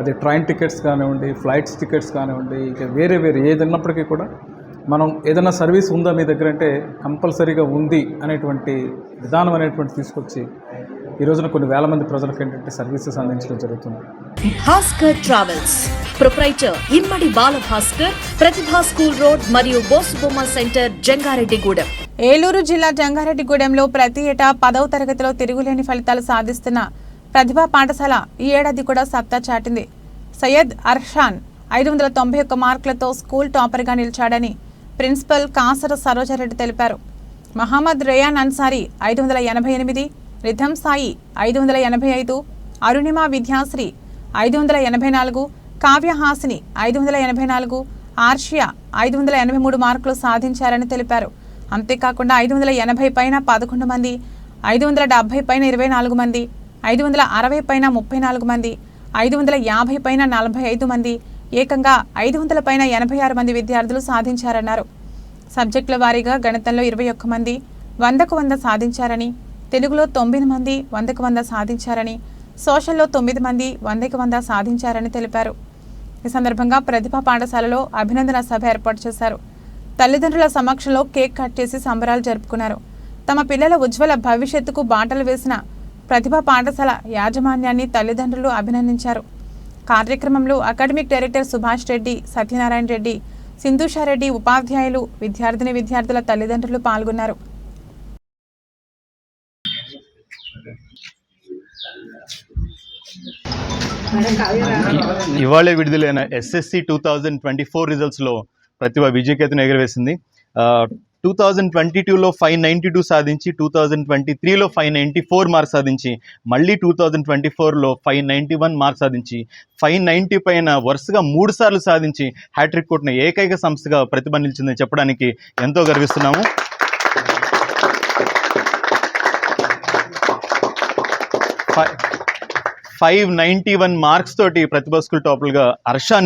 అది train tickets కానివ్వండి flights tickets కానివ్వండి ఇక వేరే వేరే ఏది ఉన్నప్పటికీ కూడా మనం ఏదైనా సర్వీస్ ఉందా మీ దగ్గర అంటే కంపల్సరీగా ఉంది అనేటువంటి విధానం అనేటువంటి తీసుకొచ్చి ఈ రోజున కొన్ని వేల మంది ప్రజలకు ఏంటంటే సర్వీసెస్ అందించడం జరుగుతుంది. Bhaskar travels proprietor Immadi Bala Bhaskar Pratibha school road మరియు బోసుబొమ్మ సెంటర్ జంగారెడ్డిగూడెం. ఏలూరు జిల్లా జంగారెడ్డిగూడెంలో ప్రతి ఏటా పదవ తరగతిలో తిరుగులేని ఫలితాలు సాధిస్తున్న ప్రతిభా పాఠశాల ఈ ఏడాది కూడా సత్తా చాటింది. సయ్యద్ అర్షాన్ ఐదు వందల తొంభై ఒక్క మార్కులతో స్కూల్ టాపర్గా నిలిచాడని ప్రిన్సిపల్ కాసర సరోజారెడ్డి తెలిపారు. మహమ్మద్ రేయాన్ అన్సారీ ఐదు వందల ఎనభై ఎనిమిది రిథమ్ సాయి ఐదు వందల ఎనభై ఐదు అరుణిమ విద్యాశ్రీ ఐదు వందల ఎనభై నాలుగు కావ్యహాసిని ఐదు వందల ఎనభై నాలుగు ఆర్షియా ఐదు వందల ఎనభై మూడు మార్కులు సాధించారని తెలిపారు. అంతేకాకుండా ఐదు వందల ఎనభై పైన పదకొండు మంది ఐదు వందల డెబ్బై పైన ఇరవై నాలుగు మంది ఐదు వందల అరవై పైన ముప్పై నాలుగు మంది ఐదు వందల యాభై పైన నలభై ఐదు మంది ఏకంగా ఐదు వందల పైన ఎనభై ఆరు మంది విద్యార్థులు సాధించారన్నారు. సబ్జెక్టుల వారీగా గణితంలో ఇరవై ఒక్క మంది వందకు వంద సాధించారని తెలుగులో తొమ్మిది మంది వందకు వంద సాధించారని సోషల్లో తొమ్మిది మంది వందకు వంద సాధించారని తెలిపారు. ఈ సందర్భంగా ప్రతిభా పాఠశాలలో అభినందన సభ ఏర్పాటు చేశారు. తల్లిదండ్రుల సమక్షంలో కేక్ కట్ చేసి సంబరాలు జరుపుకున్నారు. తమ పిల్లల ఉజ్వల భవిష్యత్తుకు బాటలు వేసిన ప్రతిభ పాఠశాల యాజమాన్యాన్ని తల్లిదండ్రులు అభినందించారు. కార్యక్రమంలో అకాడమిక్ డైరెక్టర్ సుభాష్ రెడ్డి సత్యనారాయణ రెడ్డి సింధుషారెడ్డి ఉపాధ్యాయులు విద్యార్థిని విద్యార్థుల తల్లిదండ్రులు పాల్గొన్నారు. ఇవాళే విడుదలైన SSC two thousand twenty four రిజల్ట్స్లో Pratibha విజయకేతను ఎగరవేసింది. టూ థౌజండ్ ట్వంటీ టూలో ఫైవ్ నైంటీ టూ సాధించి టూ థౌజండ్ ట్వంటీ త్రీలో ఫైవ్ నైంటీ ఫోర్ మార్క్స్ సాధించి మళ్ళీ టూ థౌజండ్ ట్వంటీ ఫోర్లో ఫైవ్ నైంటీ వన్ మార్క్స్ సాధించి ఫైవ్ నైంటీ పైన వరుసగా మూడు సార్లు సాధించి హ్యాట్రిక్ కొట్టిన ఏకైక సంస్థగా ప్రతిభ నిలిచిందని చెప్పడానికి ఎంతో గర్విస్తున్నాము. Five five ninety one marks తోటి ప్రతిభా స్కూల్ టాపర్గా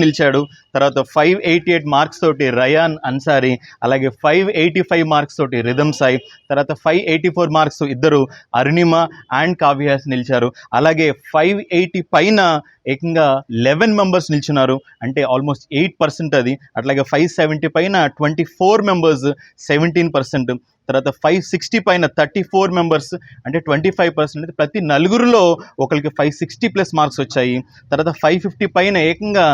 నిలిచాడు. తర్వాత ఫైవ్ ఎయిటీ ఎయిట్ మార్క్స్ తోటి రయాన్ అన్సారీ అలాగే ఫైవ్ ఎయిటీ ఫైవ్ మార్క్స్ తోటి రిధమ్ సాయి తర్వాత ఫైవ్ ఎయిటీ ఫోర్ మార్క్స్ ఇద్దరు అరుణిమ అండ్ కావ్యాస్ నిలిచారు. అలాగే ఫైవ్ ఎయిటీ పైన ఏకంగా లెవెన్ మెంబర్స్ నిల్చున్నారు అంటే ఆల్మోస్ట్ ఎయిట్ పర్సెంట్ అది. అట్లాగే ఫైవ్ సెవెంటీ పైన twenty four members seventeen percent. తర్వాత ఫైవ్ సిక్స్టీ పైన థర్టీ ఫోర్ మెంబర్స్ అంటే ట్వంటీ ఫైవ్ పర్సెంట్ ప్రతి నలుగురిలో ఒకరికి ఫైవ్ సిక్స్టీ ప్లస్ మార్క్స్ వచ్చాయి. తర్వాత ఫైవ్ ఫిఫ్టీ పైన ఏకంగా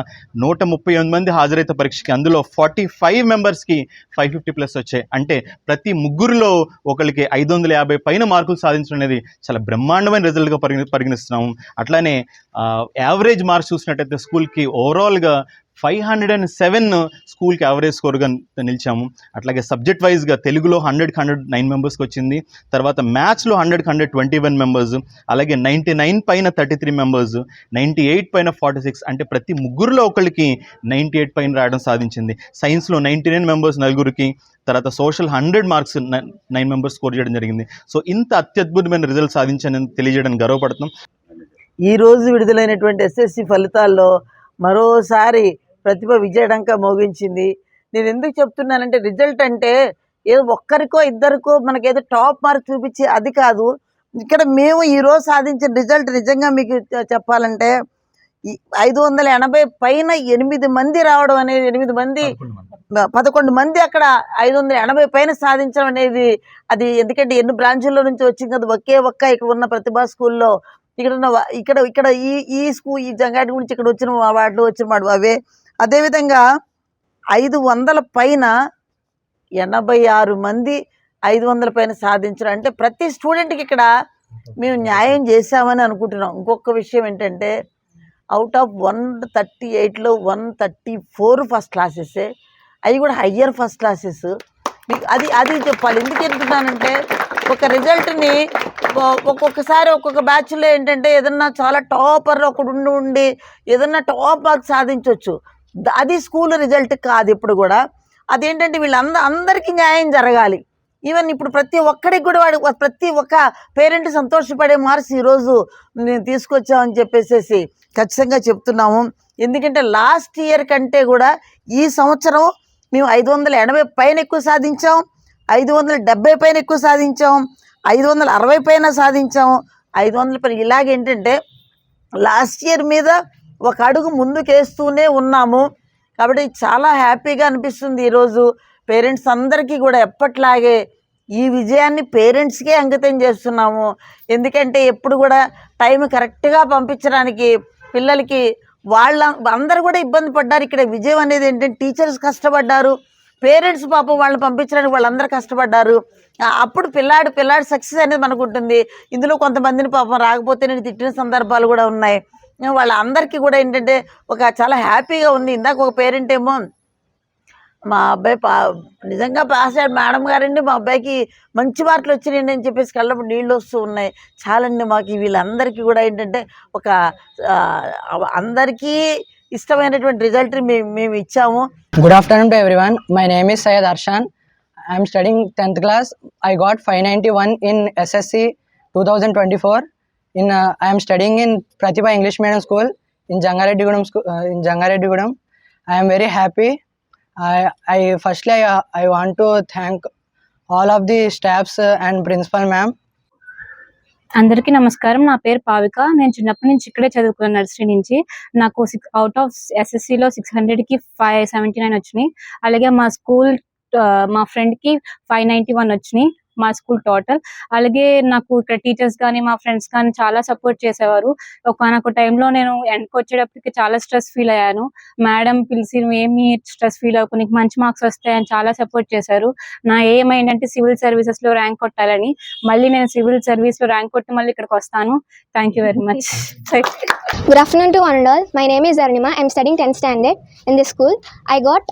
నూట ముప్పై ఎనిమిది మంది హాజరైతే పరీక్షకి. అందులో ఫార్టీ ఫైవ్ మెంబర్స్కి ఫైవ్ ఫిఫ్టీ ప్లస్ వచ్చాయి. అంటే ప్రతి ముగ్గురులో ఒకరికి ఐదు వందల యాభై పైన మార్కులు సాధించడం అనేది చాలా బ్రహ్మాండమైన రిజల్ట్గా పరిగణి పరిగణిస్తున్నాము అట్లానే యావరేజ్ మార్క్స్ చూసినట్టయితే స్కూల్కి ఓవరాల్గా ఫైవ్ హండ్రెడ్ అండ్ సెవెన్ స్కూల్కి యావరేజ్ స్కోర్గా నిలిచాము. అట్లాగే సబ్జెక్ట్ వైజ్గా తెలుగులో హండ్రెడ్కి హండ్రెడ్ నైన్ మెంబర్స్కి వచ్చింది. తర్వాత మ్యాథ్స్లో హండ్రెడ్కి హండ్రెడ్ ట్వంటీ వన్ మెంబర్స్ అలాగే నైంటీ నైన్ పైన thirty three members ninety eight పైన ఫార్టీ సిక్స్ అంటే ప్రతి ముగ్గురులో ఒకరికి నైంటీ ఎయిట్ పైన రావడం సాధించింది. సైన్స్లో నైంటీ నైన్ మెంబర్స్ నలుగురికి తర్వాత social hundred marks nine members score చేయడం జరిగింది. సో ఇంత అత్యద్భుతమైన రిజల్ట్ సాధించానని తెలియజేయడానికి గర్వపడుతున్నాం. ఈరోజు విడుదలైనటువంటి ఎస్ఎస్సి ఫలితాల్లో మరోసారి ప్రతిభ విజయడంక మోగించింది. నేను ఎందుకు చెప్తున్నానంటే రిజల్ట్ అంటే ఏదో ఒక్కరికో ఇద్దరికో మనకేదో టాప్ మార్క్ చూపించి అది కాదు. ఇక్కడ మేము ఈరోజు సాధించిన రిజల్ట్ నిజంగా మీకు చెప్పాలంటే ఐదు వందల ఎనభై పైన ఎనిమిది మంది రావడం అనేది ఎనిమిది మంది పదకొండు మంది. అక్కడ ఐదు వందల ఎనభై పైన సాధించడం అనేది అది ఎందుకంటే ఎన్ని బ్రాంచుల్లో నుంచి వచ్చింది కదా ఒకే ఒక్క ఇక్కడ ఉన్న ప్రతిభా స్కూల్లో ఇక్కడ ఇక్కడ ఇక్కడ ఈ ఈ స్కూల్ ఈ జంగాటి గురించి ఇక్కడ వచ్చిన వా- వాటిలో వచ్చిన వాడు అవే. అదేవిధంగా ఐదు వందల పైన ఎనభై ఆరు మంది ఐదు వందల పైన సాధించడం. అంటే ప్రతి స్టూడెంట్కి ఇక్కడ మేము న్యాయం చేశామని అనుకుంటున్నాం. ఇంకొక విషయం ఏంటంటే అవుట్ ఆఫ్ వన్ థర్టీ ఎయిట్లో one thirty four first classes అవి కూడా హయ్యర్ ఫస్ట్ క్లాసెస్ మీకు అది అది చెప్పాలి. ఎందుకు చెప్తున్నానంటే ఒక రిజల్ట్ని ఒక్కొక్కసారి ఒక్కొక్క బ్యాచ్లో ఏంటంటే ఏదన్నా చాలా టాపర్ ఒకడు ఉండి ఉండి ఏదన్నా టాప్ మార్క్ సాధించవచ్చు అది స్కూల్ రిజల్ట్ కాదు ఇప్పుడు కూడా. అదేంటంటే వీళ్ళంద అందరికీ న్యాయం జరగాలి. ఈవెన్ ఇప్పుడు ప్రతి ఒక్కడికి కూడా వాడు ప్రతి ఒక్క పేరెంట్ సంతోషపడే మార్క్స్ ఈరోజు నేను తీసుకొచ్చామని చెప్పేసేసి ఖచ్చితంగా చెప్తున్నాము. ఎందుకంటే లాస్ట్ ఇయర్ కంటే కూడా ఈ సంవత్సరం మేము ఐదు వందల ఎనభై పైన ఎక్కువ సాధించాం. ఐదు వందల డెబ్బై పైన ఎక్కువ సాధించాం. ఐదు వందల అరవై పైన సాధించాం. ఐదు వందల పైన ఇలాగేంటంటే లాస్ట్ ఇయర్ మీద ఒక అడుగు ముందుకేస్తూనే ఉన్నాము. కాబట్టి చాలా హ్యాపీగా అనిపిస్తుంది ఈరోజు. పేరెంట్స్ అందరికీ కూడా ఎప్పట్లాగే ఈ విజయాన్ని పేరెంట్స్కే అంకితం చేస్తున్నాము. ఎందుకంటే ఎప్పుడు కూడా టైం కరెక్ట్గా పంపించడానికి పిల్లలకి వాళ్ళ అందరు కూడా ఇబ్బంది పడ్డారు. ఇక్కడ విజయం అనేది ఏంటంటే టీచర్స్ కష్టపడ్డారు. పేరెంట్స్ పాపం వాళ్ళని పంపించడానికి వాళ్ళందరూ కష్టపడ్డారు. అప్పుడు పిల్లాడు పిల్లాడు సక్సెస్ అనేది మనకు ఉంటుంది. ఇందులో కొంతమందిని పాపం రాకపోతే నేను తిట్టిన సందర్భాలు కూడా ఉన్నాయి. వాళ్ళందరికీ కూడా ఏంటంటే ఒక చాలా హ్యాపీగా ఉంది. ఇందాక ఒక పేరెంట్ ఏమో మా అబ్బాయి పా నిజంగా పాస్ అయ్యాడు. మేడం గారండి మా అబ్బాయికి మంచి మార్కులు వచ్చినాయండి అని చెప్పేసి కళ్ళప్పుడు నీళ్ళు వస్తూ ఉన్నాయి. చాలండి మాకు వీళ్ళందరికీ కూడా ఏంటంటే ఒక అందరికీ ఇష్టమైనటువంటి రిజల్ట్ మేము మేము ఇచ్చాము. Good afternoon to everyone my name is Syed Arshan I'm studying tenth class I got five ninety one in SSC two thousand twenty four in I'm studying in Pratibha English medium school in Jangareddygudem school in Jangareddygudem I'm very happy I firstly I I want to thank all of the staffs and principal ma'am అందరికీ నమస్కారం. నా పేరు పావిక. నేను చిన్నప్పటి నుంచి ఇక్కడే చదువుకున్నాను nursery నుంచి. నాకు సిక్స్ అవుట్ ఆఫ్ ఎస్ఎస్సిలో సిక్స్ హండ్రెడ్కి ఫైవ్ సెవెంటీ నైన్ వచ్చినాయి. అలాగే మా స్కూల్ uh, మా ఫ్రెండ్కి ఫైవ్ నైంటీ వన్ వచ్చినాయి. మా స్కూల్ టోటల్. అలాగే నాకు ఇక్కడ టీచర్స్ కానీ మా ఫ్రెండ్స్ కానీ చాలా సపోర్ట్ చేసేవారు. ఒకనొక టైంలో నేను ఎండ్కి వచ్చేటప్పటికి చాలా స్ట్రెస్ ఫీల్ అయ్యాను. మేడం పిలిచి ఏమి స్ట్రెస్ ఫీల్ అవ్వకు నీకు మంచి మార్క్స్ వస్తాయని చాలా సపోర్ట్ చేశారు. నా ఏం ఏంటంటే సివిల్ సర్వీసెస్లో ర్యాంక్ కొట్టాలని. మళ్ళీ నేను సివిల్ సర్వీస్లో ర్యాంక్ కొట్టి మళ్ళీ ఇక్కడికి వస్తాను. Thank you very much. Good afternoon to one all my name name is Arnima. I'm studying 10th standard in school I got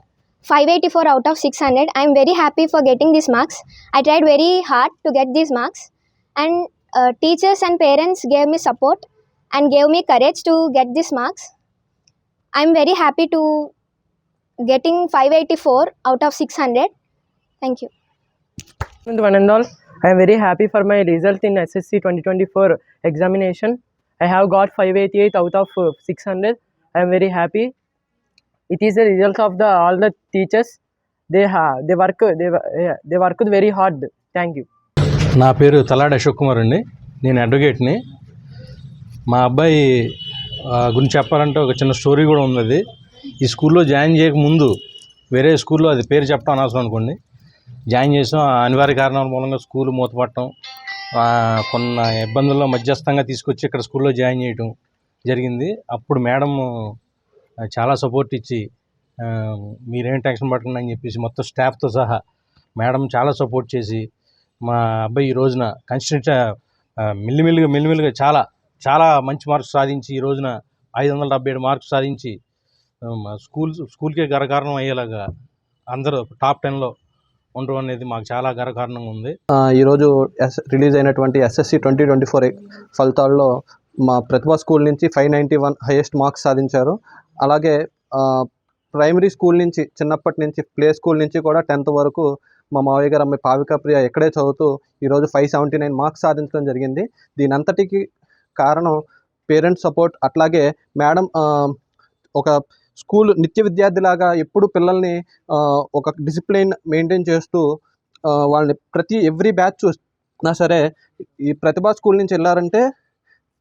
584 out of 600. I'm very happy for getting these marks. I tried very hard to get these marks, and uh, teachers and parents gave me support and gave me courage to get these marks. I'm very happy to getting 584 out of 600. Thank you. one and all. I am very happy for my result in SSC 2024 examination. I have got 588 out of uh, 600. I am very happy. It is the result of the all the teachers. They have they work they wo- very they worked very hard. నా పేరు తలాడి అశోక్ కుమార్ అండి. నేను అడ్వకేట్ని మా అబ్బాయి గురించి చెప్పాలంటే ఒక చిన్న స్టోరీ కూడా ఉంది అది ఈ స్కూల్లో జాయిన్ చేయకముందు వేరే స్కూల్లో అది పేరు చెప్పడం అనవసరం అనుకోండి. జాయిన్ చేసాం. ఆ అనివార్య కారణాల మూలంగా స్కూల్ మూతపడటం కొన్ని ఇబ్బందుల్లో మధ్యస్థంగా తీసుకొచ్చి ఇక్కడ స్కూల్లో జాయిన్ చేయటం జరిగింది. అప్పుడు మేడం చాలా సపోర్ట్ ఇచ్చి మీరేం టెన్షన్ పడకండి అని చెప్పేసి మొత్తం స్టాఫ్తో సహా మేడం చాలా సపోర్ట్ చేసి మా అబ్బాయి ఈ రోజున కన్స్టెంట్ మిల్లిమిల్లిగా మిల్లిమిల్లిగా చాలా చాలా మంచి మార్క్స్ సాధించి ఈ రోజున ఐదు వందల డెబ్బై ఏడు మార్క్స్ సాధించి మా స్కూల్ స్కూల్కే గర్వకారణం అయ్యేలాగా అందరూ టాప్ టెన్లో ఉండడం అనేది మాకు చాలా గర్వకారణంగా ఉంది. ఈరోజు ఎస్ రిలీజ్ అయినటువంటి ఎస్ఎస్సి ట్వంటీ ట్వంటీ ఫోర్ ఫలితాల్లో మా ప్రతిభా స్కూల్ నుంచి five ninety one highest marks సాధించారు. అలాగే ప్రైమరీ స్కూల్ నుంచి చిన్నప్పటి నుంచి ప్లే స్కూల్ నుంచి కూడా టెన్త్ వరకు మా మావయ్య గారు అమ్మాయి పావికా ప్రియ ఎక్కడే చదువుతూ ఈరోజు ఫైవ్ సెవెంటీ నైన్ మార్క్స్ సాధించడం జరిగింది. దీని అంతటికి కారణం పేరెంట్స్ సపోర్ట్. అట్లాగే మేడం ఒక స్కూల్ నిత్య విద్యార్థిలాగా ఎప్పుడు పిల్లల్ని ఒక డిసిప్లిన్ మెయింటైన్ చేస్తూ వాళ్ళని ప్రతి ఎవ్రీ బ్యాచ్ చూసినా సరే ఈ ప్రతిభా స్కూల్ నుంచి వెళ్ళారంటే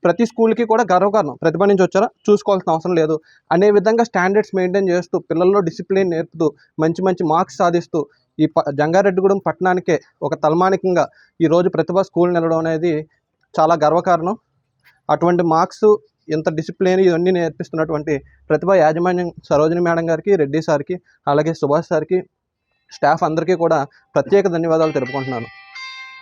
ప్రతి స్కూల్కి కూడా గర్వకారణం. ప్రతిభ నుంచి వచ్చారా? చూసుకోవాల్సిన అవసరం లేదు. అనే విధంగా స్టాండర్డ్స్ మెయింటైన్ చేస్తూ పిల్లల్లో డిసిప్లిన్ నేర్పుతూ మంచి మంచి మార్క్స్ సాధిస్తూ ఈ ప జంగారెడ్డిగూడెం పట్టణానికే ఒక తలమానికంగా ఈరోజు ప్రతిభ స్కూల్ నిలవడం అనేది చాలా గర్వకారణం. అటువంటి మార్క్స్ ఇంత డిసిప్లిన్ ఇవన్నీ నేర్పిస్తున్నటువంటి ప్రతిభ యాజమాన్యం సరోజిని మేడం గారికి రెడ్డి సార్కి అలాగే సుభాష్ సార్కి స్టాఫ్ అందరికీ కూడా ప్రత్యేక ధన్యవాదాలు తెలుపుకుంటున్నాను.